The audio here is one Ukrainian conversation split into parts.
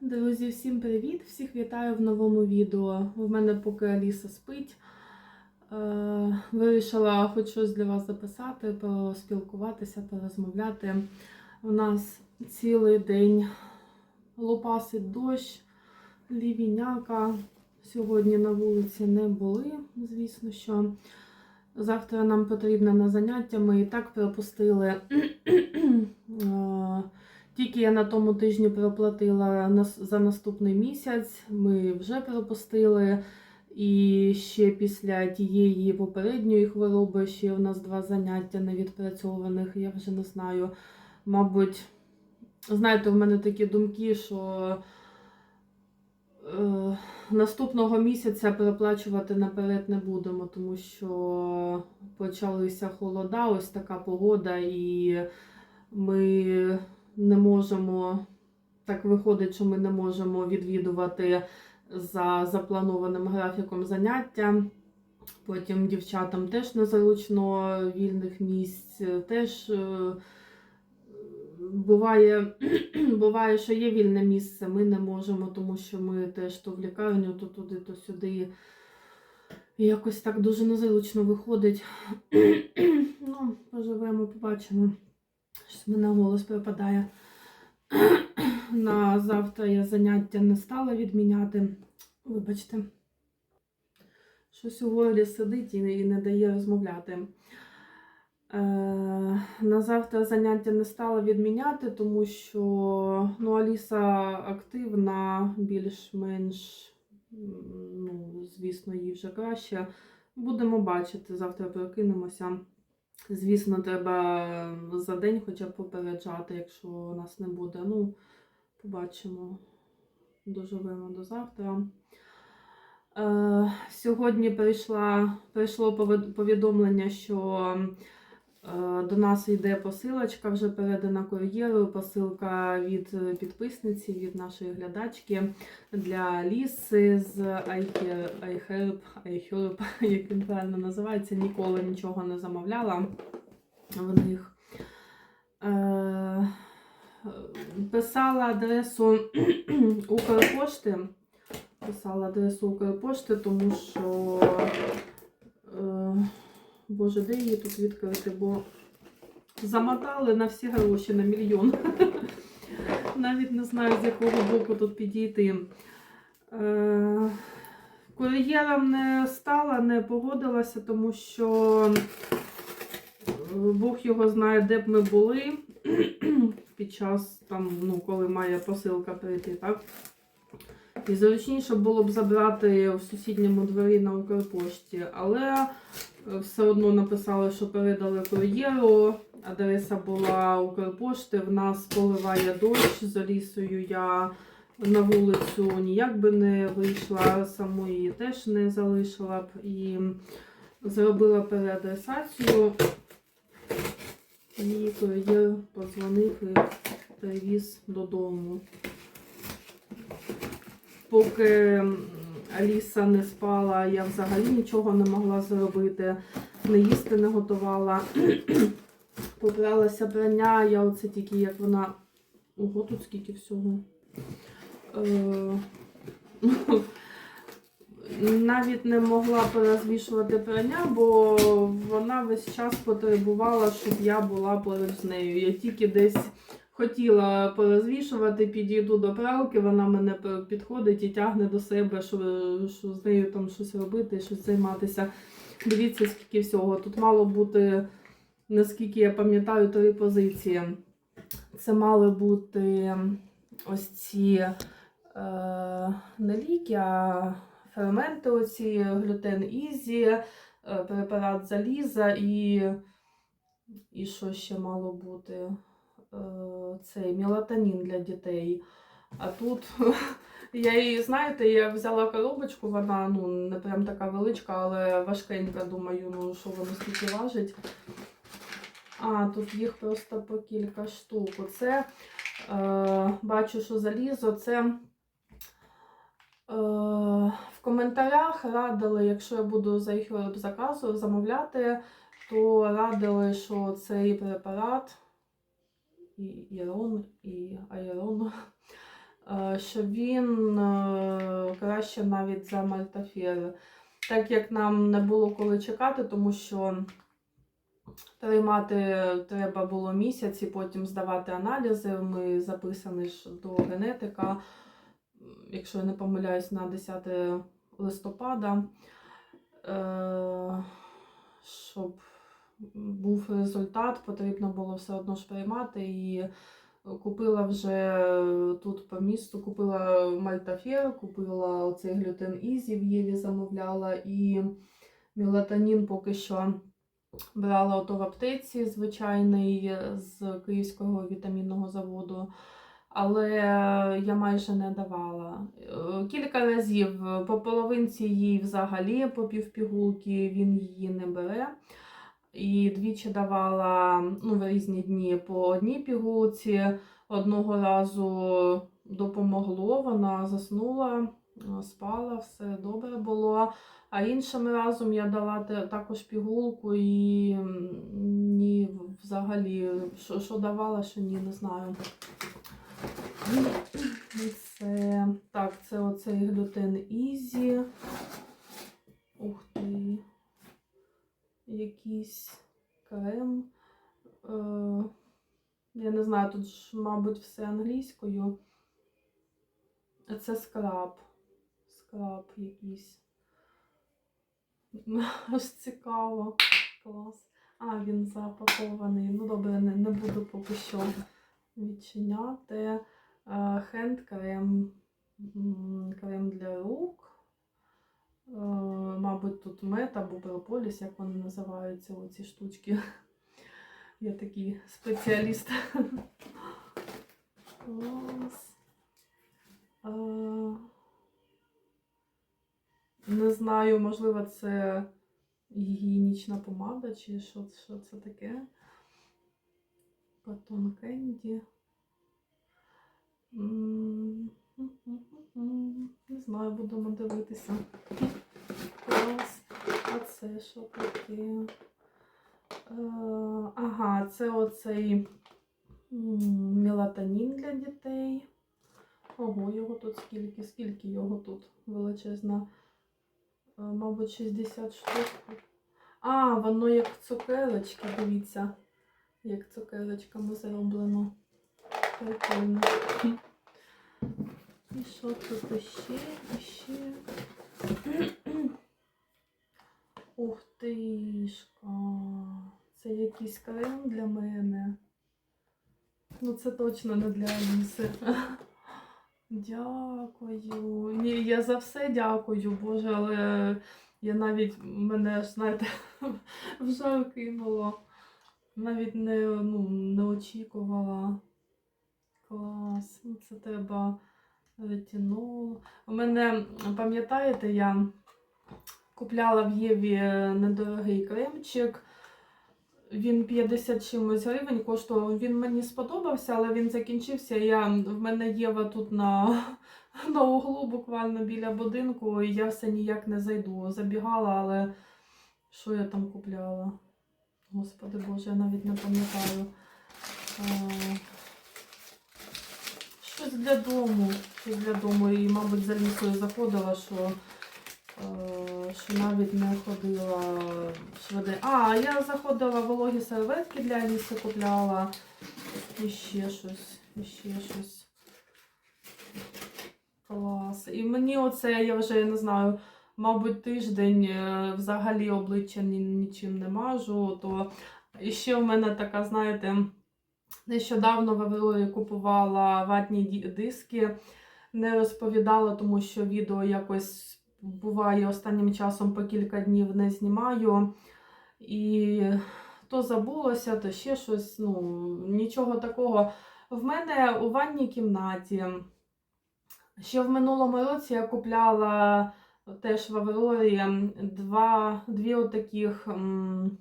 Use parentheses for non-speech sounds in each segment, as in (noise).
Друзі, всім привіт! Всіх вітаю в новому відео. У мене поки Аліса спить. Е, Вирішила хоч щось для вас записати, поспілкуватися, порозмовляти. У нас цілий день лопасить дощ, лівіняка. Сьогодні на вулиці не були, звісно що. Завтра нам потрібно на заняття. Ми і так пропустили. (clears throat) Тільки я на тому тижні проплатила за наступний місяць, ми вже пропустили. І ще після тієї попередньої хвороби ще у нас два заняття невідпрацьованих. Я вже не знаю. Мабуть, знаєте, в мене такі думки, що е, наступного місяця переплачувати наперед не будемо, тому що почалися холода, ось така погода, і ми не можемо. Так виходить, що ми не можемо відвідувати за запланованим графіком заняття. Потім дівчатам теж незручно вільних місць. Теж е, буває, (clears throat) буває, що є вільне місце, ми не можемо, тому що ми теж то в лікарню, то туди, то сюди. Якось так дуже незручно виходить. (clears throat) ну, поживемо, побачимо. Щось в мене голос припадає. (clears throat) На завтра я заняття не стала відміняти. Вибачте. Щось у горлі сидить і не- дає розмовляти. Е, на завтра заняття не стала відміняти, тому що ну, Аліса активна, більш-менш, ну, звісно, їй вже краще. Будемо бачити, завтра прокинемося. Звісно, треба за день хоча б попереджати, якщо нас не буде. Ну, побачимо. Доживемо до завтра. Е, сьогодні прийшла, прийшло повідомлення, що до нас йде посилочка, вже передана кур'єру. Посилка від е, підписниці, від нашої глядачки для ліси з iHerb, iHerb, iHerb, (laughs) як він правильно називається. Ніколи нічого не замовляла в них. Е, писала адресу (clears throat) Укрпошти. Писала адресу Укрпошти, тому що. Боже, де її тут відкрити? Бо замотали на всі гроші на мільйон. (laughs) Навіть не знаю, з якого боку тут підійти. Е, Кур'єром не стала, не погодилася, тому що е, Бог його знає, де б ми були (clears throat) під час, там, ну, коли має посилка прийти, так? І зручніше було б забрати в сусідньому дворі на Укрпошті, але е, все одно написали, що передали кур'єру. Адреса була Укрпошти. В нас поливає дощ з Алісою. Я на вулицю ніяк би не вийшла, самої теж не залишила б. І зробила переадресацію. І кур'єр подзвонив і привіз додому. Поки Аліса не спала, я взагалі нічого не могла зробити, не їсти не готувала. (clears throat) Побралася прання, я оце тільки як вона. Ого, тут скільки всього. Е, (laughs) Навіть не могла порозвішувати прання, бо вона весь час потребувала, щоб я була поруч з нею. Я тільки десь хотіла порозвішувати, підійду до пралки, вона мене підходить і тягне до себе, що, що з нею там щось робити, щось займатися. Дивіться, скільки всього. Тут мало бути, наскільки я пам'ятаю, три позиції. Це мали бути ось ці е, не ліки, а ферменти, оці глютен Ізі, е, препарат заліза і, і що ще мало бути? Е, цей мелатонін для дітей. А тут (laughs) я її, знаєте, я взяла коробочку, вона ну, не прям така величка, але важкенька, думаю, ну що воно скільки важить. А, тут їх просто по кілька штук. Оце е, бачу, що залізо, це е, в коментарях радили, якщо я буду за їх заказу замовляти, то радили, що цей препарат Ірон, і Айрон (laughs) е, що він е, краще навіть за мальтафір. Так як нам не було коли чекати, тому що приймати треба було місяць і потім здавати аналізи. Ми записані ж до генетика, якщо я не помиляюсь, на 10 листопада. Е, щоб був результат, потрібно було все одно ж приймати. І купила вже тут по місту, купила мальтафір, купила оцей глютен Ізі в Єві замовляла, і мелатонін поки що брала ото в аптеці звичайний з Київського вітамінного заводу. Але я майже не давала. Е, Кілька разів по половинці їй взагалі по півпігулки він її не бере. І двічі давала ну, в різні дні по одній пігулці. Одного разу допомогло, вона заснула, спала, все добре було. А іншим разом я дала також пігулку і ні, взагалі, що, що давала, що ні, не знаю. І Це так, це оцей глютен Ізі. Ух ти. Якийсь крем. Е, я не знаю, тут ж, мабуть, все англійською. Це скраб. Скраб якийсь. (laughs) Аж цікаво. Клас. А, він запакований. Ну добре, не, не буду поки що відчиняти. Хенд крем. Крем для рук. Е, Мабуть, тут мед або прополіс, як вони називаються, оці штучки. Я такий спеціаліст. Е, Не знаю, можливо, це гігієнічна помада чи що, що це таке. Батон кенді. Не знаю, будемо дивитися. Клас. А це що таке? Е, Ага, це оцей мелатонін для дітей. Ого, його тут скільки, скільки його тут величезна. Е, Мабуть, 60 штук. А, воно як цукерочки, дивіться. Як цукерочками зроблено. Прикольно. І що тут іще, іще? (clears throat) Ух тишка. Це якийсь крем для мене. Ну, це точно не для Аліси. (laughs) Дякую. Ні, я за все дякую, Боже, але я навіть мене аж, знаєте, (laughs) в жар кинуло. Навіть не, ну, не очікувала. Клас. Ну, Це треба ретинол. У мене, пам'ятаєте, я купляла в Єві недорогий кремчик. Він 50 чимось гривень коштував. Він мені сподобався, але він закінчився. Я, в мене Єва тут на, (laughs) на углу, буквально біля будинку, і я все ніяк не зайду. Забігала, але що я там купляла? Господи Боже, я навіть не пам'ятаю. Щось для дому. Щось для дому. І, мабуть, за лісою заходила, що, е, що навіть не ходила швиди. А, я заходила вологі серветки для Аліси купляла. І ще щось. І ще щось. Клас. І мені оце, я вже не знаю, мабуть, тиждень е, взагалі обличчя ні, нічим не мажу. То і ще в мене така, знаєте, нещодавно в Аврорі купувала ватні диски. Не розповідала, тому що відео якось буває останнім часом по кілька днів не знімаю. І то забулося, то ще щось. Ну, нічого такого. В мене у ванній кімнаті. Ще в минулому році я купляла теж в Аврорі два, дві отаких м,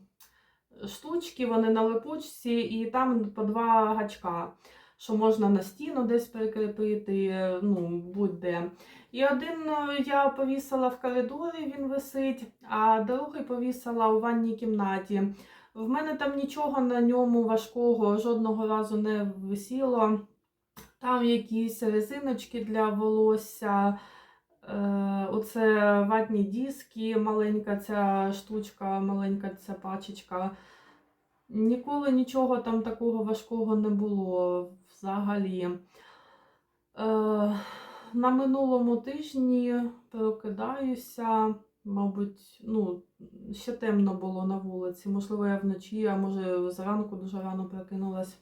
штучки, вони на липучці, і там по два гачка, що можна на стіну десь прикріпити, ну, будь-де. І один е, я повісила в коридорі, він висить, а другий повісила у ванній кімнаті. В мене там нічого на ньому важкого жодного разу не висіло. Там якісь резиночки для волосся. Е, Оце ватні диски, маленька ця штучка, маленька ця пачечка. Ніколи нічого там такого важкого не було взагалі. Е, на минулому тижні прокидаюся, мабуть, ну, ще темно було на вулиці. Можливо, я вночі, а може зранку дуже рано прокинулась.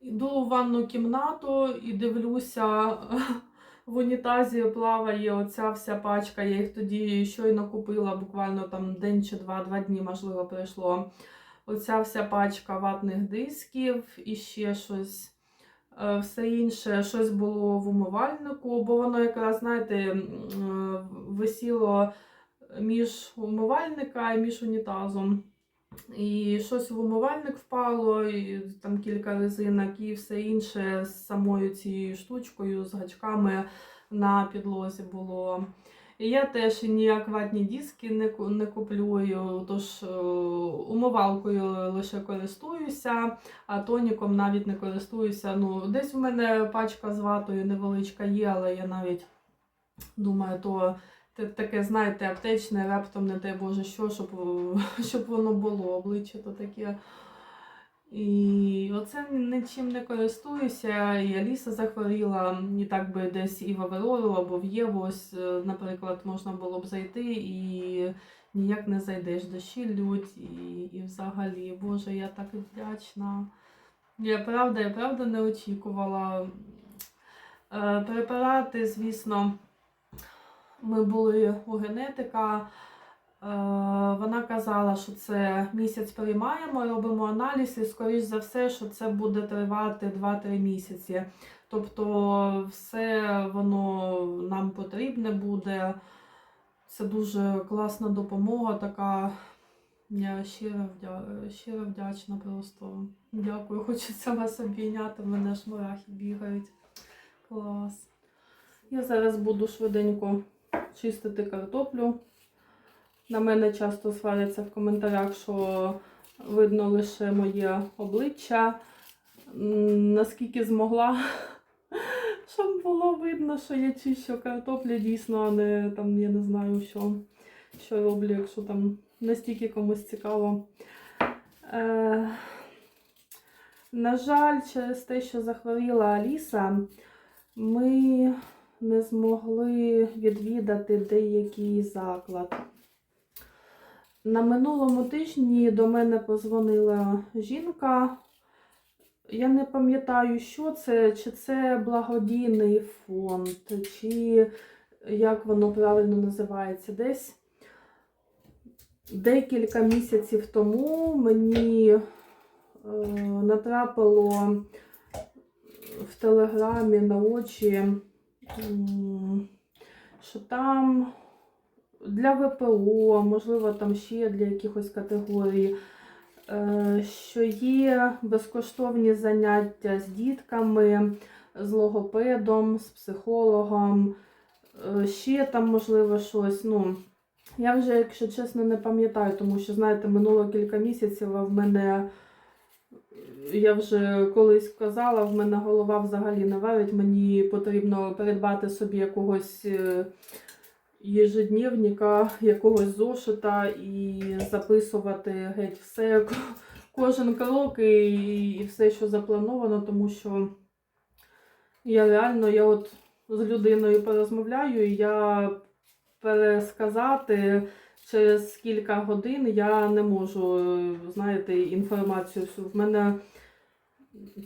Іду в ванну кімнату і дивлюся, (laughs) в унітазі плаває оця вся пачка. Я їх тоді щойно купила, буквально там день чи два, два дні, можливо, пройшло. Оця вся пачка ватних дисків і ще щось. Е, Все інше щось було в умивальнику, бо воно якраз, знаєте, е, висіло між умивальника і між унітазом. І щось в умивальник впало, і там кілька резинок, і все інше з самою цією штучкою, з гачками на підлозі було. І я теж ніяк ватні диски не, не куплюю, тож е, умивалкою лише користуюся, а тоніком навіть не користуюся. Ну, десь у мене пачка з ватою невеличка є, але я навіть думаю, то таке, знаєте, аптечне, раптом, не дай Боже, що, щоб, щоб воно було, обличчя то таке. І оце нічим не користуюся. І Аліса захворіла, і так би десь і в Аверору або в Єву, е, наприклад, можна було б зайти і ніяк не зайдеш. Дощі лють, і, і взагалі, Боже, я так вдячна. Я правда, я правда не очікувала. Е, Препарати, звісно, ми були у генетика. Е, Вона казала, що це місяць приймаємо, робимо аналіз, і скоріш за все, що це буде тривати 2-3 місяці. Тобто, все воно нам потрібне буде. Це дуже класна допомога, така. Я щиро, щиро вдячна просто. Дякую. Хочеться вас обійняти, мене ж мурахи бігають. Клас. Я зараз буду швиденько чистити картоплю. На мене часто сваряться в коментарях, що видно лише моє обличчя. Наскільки змогла, (laughs) щоб було видно, що я чищу картоплю дійсно, а не там, я не знаю, що, що роблю, якщо там настільки комусь цікаво. Е, на жаль, через те, що захворіла Аліса, ми не змогли відвідати деякий заклад. На минулому тижні до мене позвонила жінка. Я не пам'ятаю, що це, чи це благодійний фонд, чи як воно правильно називається. Десь декілька місяців тому мені е, натрапило в телеграмі на очі, що там для ВПО, можливо, там ще для якихось категорій, е, що є безкоштовні заняття з дітками, з логопедом, з психологом, е, ще там, можливо, щось. Ну, я вже, якщо чесно, не пам'ятаю, тому що, знаєте, минуло кілька місяців, а в мене. Я вже колись казала, в мене голова взагалі не варить. Мені потрібно передбати собі якогось е, єжедневника, якогось зошита і записувати геть все, (laughs) кожен крок і, і все, що заплановано, тому що я реально я от з людиною порозмовляю, і я пересказати через кілька годин я не можу, е, знаєте, інформацію. всю. В мене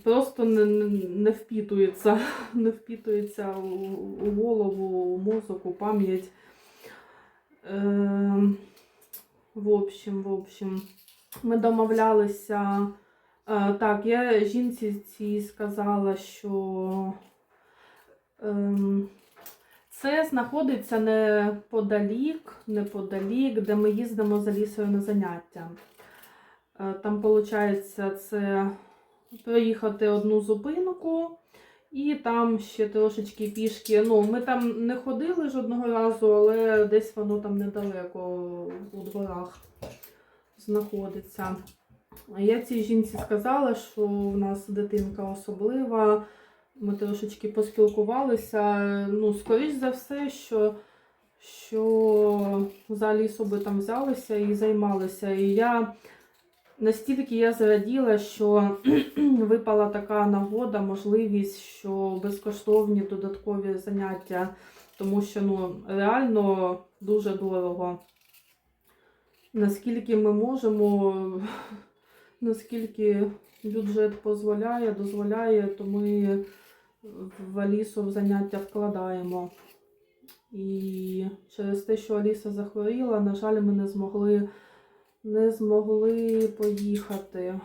просто не, не, не впітується, (laughs) не впітується у, у голову, у мозок, у пам'ять. Е, в общем, в общем, ми домовлялися. Е, так, я жінці цій сказала, що ем, це знаходиться неподалік, неподалік, де ми їздимо за лісою на заняття. Е, Там, виходить, це проїхати одну зупинку і там ще трошечки пішки. Ну, ми там не ходили жодного разу, але десь воно там недалеко у дворах знаходиться. Я цій жінці сказала, що в нас дитинка особлива, Ми трошечки поспілкувалися. Ну, скоріш за все, що, що за лісу там взялися і займалися. І я настільки я зраділа, що (clears throat) випала така нагода, можливість, що безкоштовні додаткові заняття, тому що ну, реально дуже дорого. Наскільки ми можемо, (laughs) наскільки бюджет дозволяє, дозволяє, то ми в Алісу в заняття вкладаємо. І через те, що Аліса захворіла, на жаль, ми не змогли, не змогли поїхати.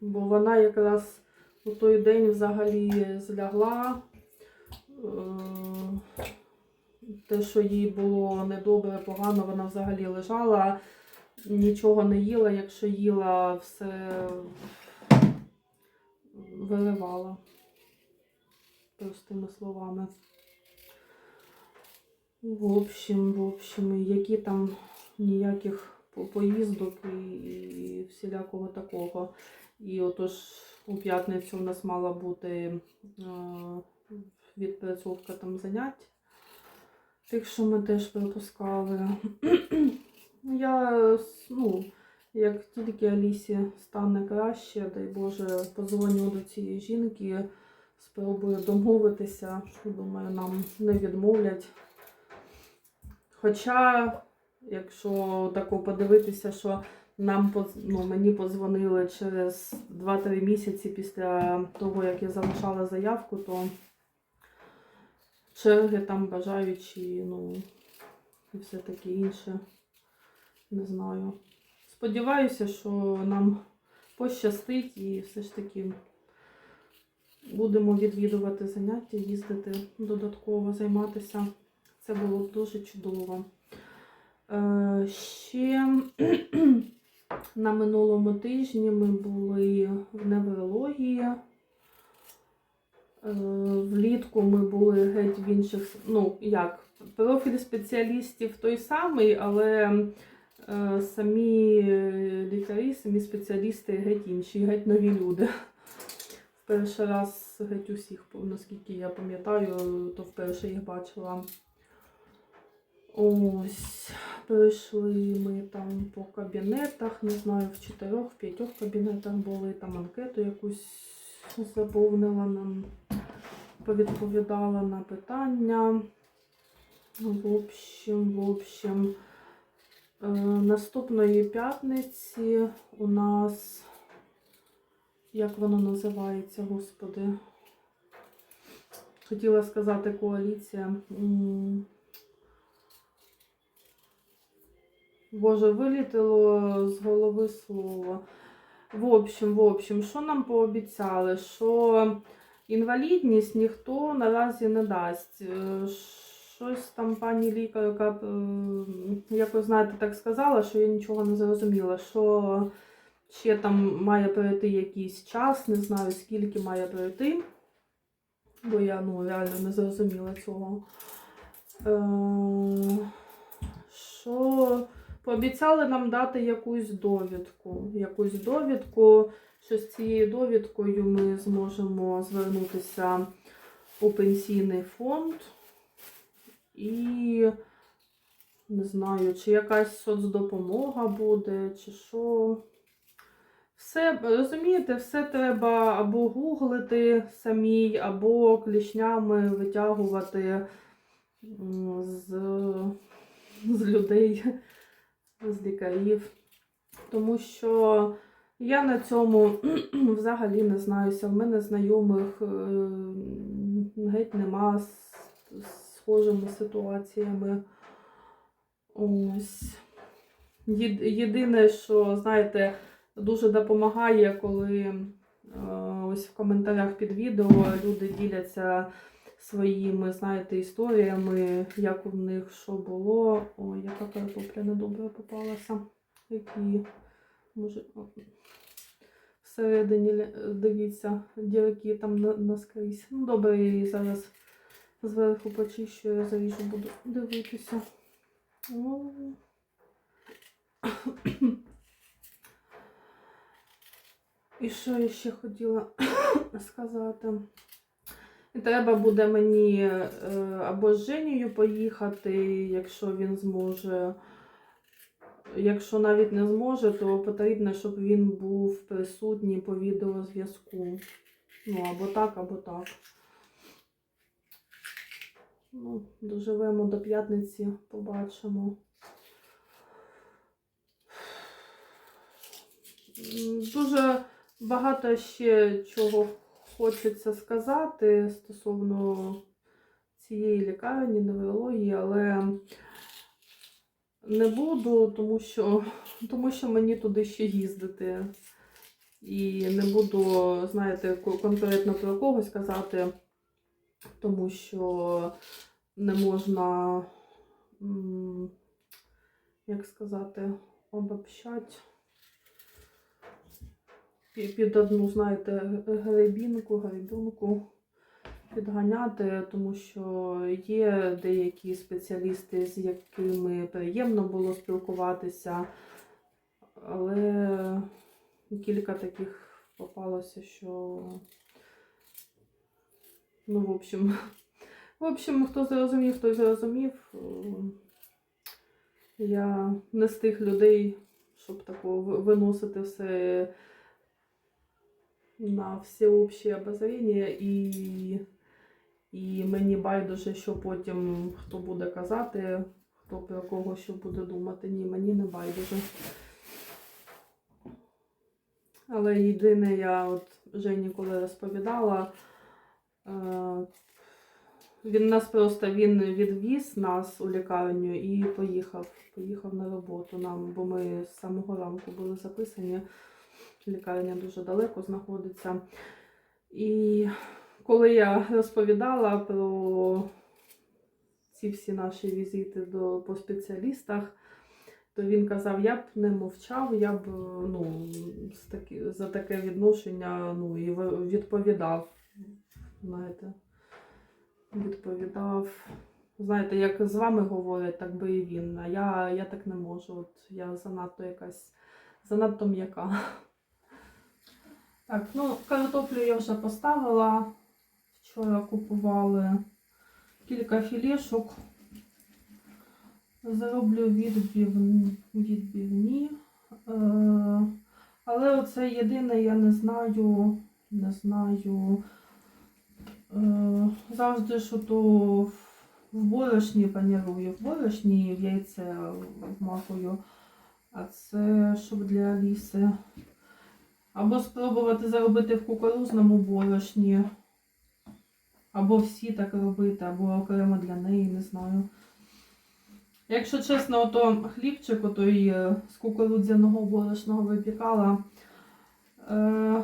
Бо вона якраз у той день взагалі злягла. Е, Те, що їй було недобре, погано, вона взагалі лежала, нічого не їла, якщо їла, все виливала простими словами. В общем, в общем, які там ніяких поїздок і, і всілякого такого. І отож у п'ятницю у нас мала бути е, відпрацьовка там занять. Тих, що ми теж пропускали. (clears throat) Я, ну, як тільки Алісі стане краще, дай Боже, подзвоню до цієї жінки, спробую домовитися. Думаю, нам не відмовлять. Хоча, якщо тако подивитися, що нам ну, мені подзвонили через 2-3 місяці після того, як я залишала заявку, то черги там бажаючі, ну, і все таке інше. Не знаю. Сподіваюся, що нам пощастить і все ж таки будемо відвідувати заняття, їздити додатково, займатися. Це було б дуже чудово. Е, ще (clears throat) на минулому тижні ми були в неврології. Е, Влітку ми були геть в інших, ну як, профіль спеціалістів той самий, але е, самі лікарі, самі спеціалісти геть інші, геть нові люди. В перший раз геть усіх, наскільки я пам'ятаю, то вперше їх бачила. Ось, пройшли ми там по кабінетах, не знаю, в чотирьох, в п'ятьох кабінетах були, там анкету якусь заповнила нам, повідповідала на питання. В общем, в общем, е, наступної п'ятниці у нас, як воно називається, господи, хотіла сказати коаліція. Боже, вилітило з голови слово. В общем, в общем, що нам пообіцяли? Що інвалідність ніхто наразі не дасть. Е, Щось там пані лікарка, е, як знаєте, так сказала, що я нічого не зрозуміла. Що ще там має пройти якийсь час, не знаю скільки має пройти, бо я ну, реально не зрозуміла цього. Пообіцяли нам дати якусь довідку. Якусь довідку, що з цією довідкою ми зможемо звернутися у пенсійний фонд. І не знаю, чи якась соцдопомога буде, чи що. Все, розумієте, все треба або гуглити самій, або клішнями витягувати з, з людей з лікарів, тому що я на цьому (clears throat) взагалі не знаюся. В мене знайомих е, геть нема з схожими ситуаціями. Ось. Єдине, що, знаєте, дуже допомагає, коли е, ось в коментарях під відео люди діляться своїми, знаєте, історіями, як у них що було. Ой, яка картопля недобре попалася. Які, може, всередині дивіться, дірки там наскрізь. Ну, добре, я її зараз зверху почищу, я заріжу, буду дивитися. О. (coughs) І що я ще хотіла (coughs) сказати? Треба буде мені е, або з Женєю поїхати, якщо він зможе. Якщо навіть не зможе, то потрібно, щоб він був присутній по відеозв'язку. Ну, або так, або так. Ну, доживемо до п'ятниці, побачимо. Дуже багато ще чого хочеться сказати стосовно цієї лікарні, неврології, але не буду, тому що, тому що мені туди ще їздити. І не буду, знаєте, конкретно про когось казати, тому що не можна, як сказати, обобщати під одну, знаєте, гребінку, гребінку підганяти, тому що є деякі спеціалісти, з якими приємно було спілкуватися, але кілька таких попалося, що ну, в общем, в общем, хто зрозумів, хто зрозумів. Я не з тих людей, щоб такого виносити все на всеобще обозріння і, і мені байдуже, що потім хто буде казати, хто про кого що буде думати. Ні, мені не байдуже. Але єдине, я от Жені коли розповідала, е, він нас просто він відвіз нас у лікарню і поїхав. Поїхав на роботу нам, бо ми з самого ранку були записані. Лікарня дуже далеко знаходиться. І коли я розповідала про ці всі наші візити до, по спеціалістах, то він казав, я б не мовчав, я б ну, за таке відношення ну, і відповідав. Знаєте, відповідав. Знаєте, як з вами говорять, так би і він. А я, я так не можу. От я занадто якась занадто м'яка. Так, ну картоплю я вже поставила. Вчора купували кілька філішок. Зароблю відбивні. відбивні. Е, але оце єдине, я не знаю, не знаю. Е, завжди що то в борошні панірую, в борошні в яйце вмакую. А це щоб для Аліси. Або спробувати заробити в кукурузному борошні. Або всі так робити, або окремо для неї, не знаю. Якщо чесно, то хлібчик отой е, з кукурудзяного борошного випікала. Е,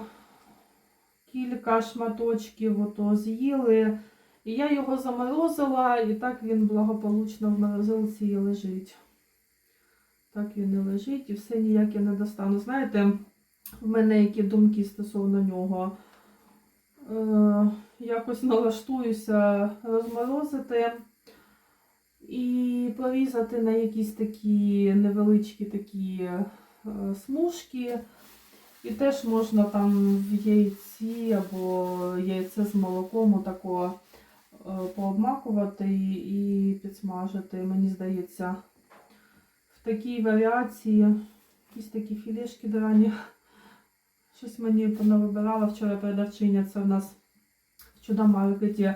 кілька шматочків ото з'їли. І я його заморозила, і так він благополучно в морозилці і лежить. Так він і лежить, і все ніяк я не достану. Знаєте, в мене які думки стосовно нього. Е, якось налаштуюся розморозити і порізати на якісь такі невеличкі такі е, смужки. І теж можна там в яйці або яйце з молоком отако е, пообмакувати і, підсмажити. Мені здається, в такій варіації якісь такі філішки драні. Щось мені понавибирала вчора продавчиня, це в нас в чудомаркеті.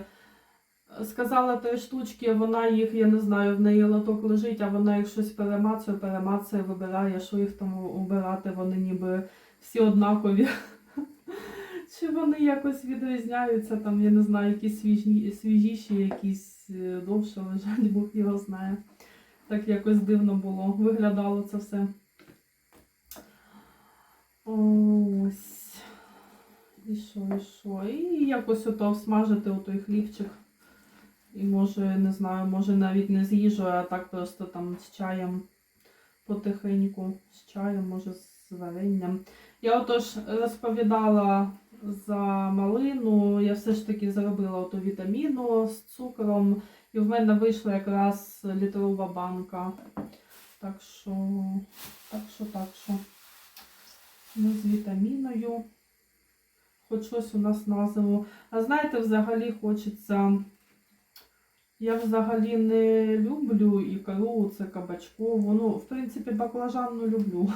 Сказала три штучки, вона їх, я не знаю, в неї лоток лежить, а вона їх щось перемацує, перемацує, вибирає, що їх там обирати, вони ніби всі однакові. (laughs) Чи вони якось відрізняються, там, я не знаю, якісь свіжі, свіжіші, якісь е, довше лежать, Бог його знає. Так якось дивно було, виглядало це все. Ось. І що, і що? І якось ото смажити отой хлібчик. І може, не знаю, може навіть не з їжею, а так просто там з чаєм потихеньку, з чаєм, може з варенням. Я отож розповідала за малину, я все ж таки зробила оту вітаміну з цукром, і в мене вийшла якраз літрова банка. Так що, так що, так що. Ми з вітаміною. хоч щось у нас на. А знаєте, взагалі хочеться. Я взагалі не люблю ікру, це кабачкову. Ну, в принципі, баклажанну люблю.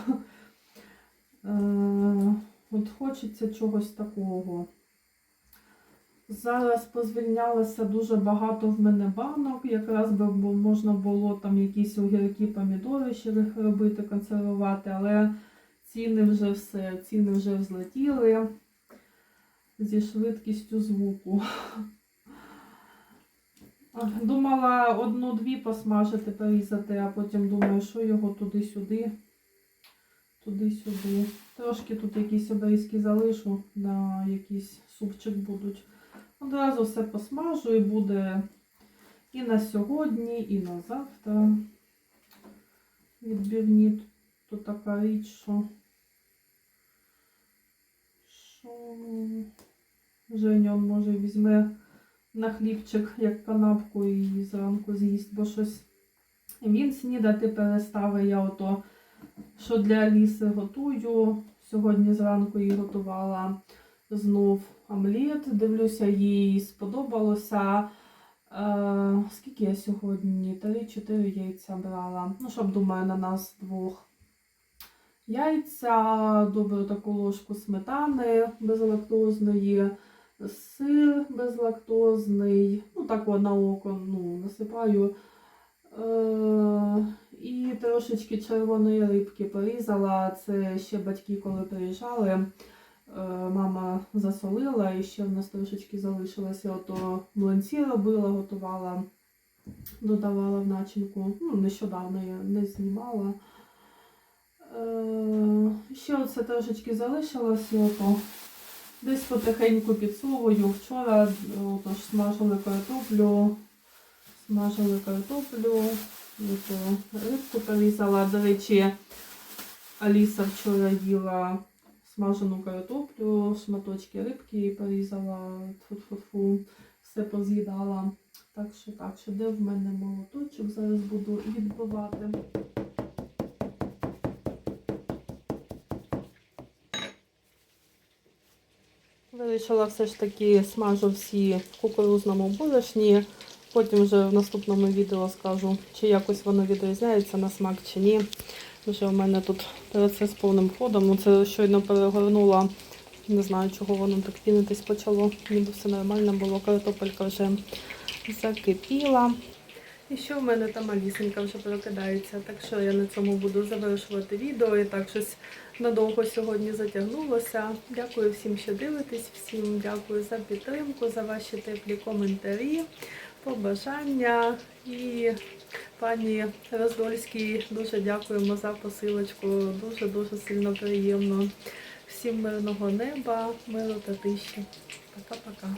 Е, От хочеться чогось такого. Зараз позвільнялося дуже багато в мене банок. Якраз би можна було там якісь огірки, помідори ще робити, консервувати, але ціни вже все, ціни вже взлетіли зі швидкістю звуку. Думала одну-дві посмажити, порізати, а потім думаю, що його туди-сюди, туди-сюди. Трошки тут якісь обрізки залишу, на якийсь супчик будуть. Одразу все посмажу і буде і на сьогодні, і на завтра. Відбивні тут така річ, що, що Женя он, може візьме на хлібчик як канапку і зранку з'їсть, бо щось він снідати перестав. Я ото, що для Аліси готую. Сьогодні зранку їй готувала знов омлет. Дивлюся, їй сподобалося. Е, скільки я сьогодні? 3-4 яйця брала. Ну, щоб думаю, на нас двох. Яйця, добру таку ложку сметани безлактозної, сир безлактозний. Ну, так на око ну, насипаю. Е, і трошечки червоної рибки порізала. Це ще батьки, коли приїжджали. Е, Мама засолила і ще в нас трошечки залишилося. Ото млинці робила, готувала, додавала в начинку. Ну, нещодавно я не знімала. Е, Ще оце трошечки залишилося. Ото. Десь потихеньку підсовую. Вчора ото ж смажили картоплю, смажили картоплю, рибку порізала. До речі, Аліса вчора їла смажену картоплю, шматочки рибки порізала, тфу-тфу-тфу, все поз'їдала. Так що так, що де в мене молоточок, зараз буду відбивати. Вирішила все ж таки смажу всі в кукурузному борошні. Потім вже в наступному відео скажу, чи якось воно відрізняється на смак чи ні. Вже в мене тут процес повним ходом. Це щойно перегорнула. Не знаю, чого воно так пінитись почало. Ніби все нормально було. Картопелька вже закипіла. І що в мене там Алісенька вже прокидається. Так що я на цьому буду завершувати відео. І так щось надовго сьогодні затягнулося. Дякую всім, що дивитесь. Всім дякую за підтримку, за ваші теплі коментарі, побажання. І пані Роздольській дуже дякуємо за посилочку. Дуже-дуже сильно приємно. Всім мирного неба, миру та тиші. Пока-пока.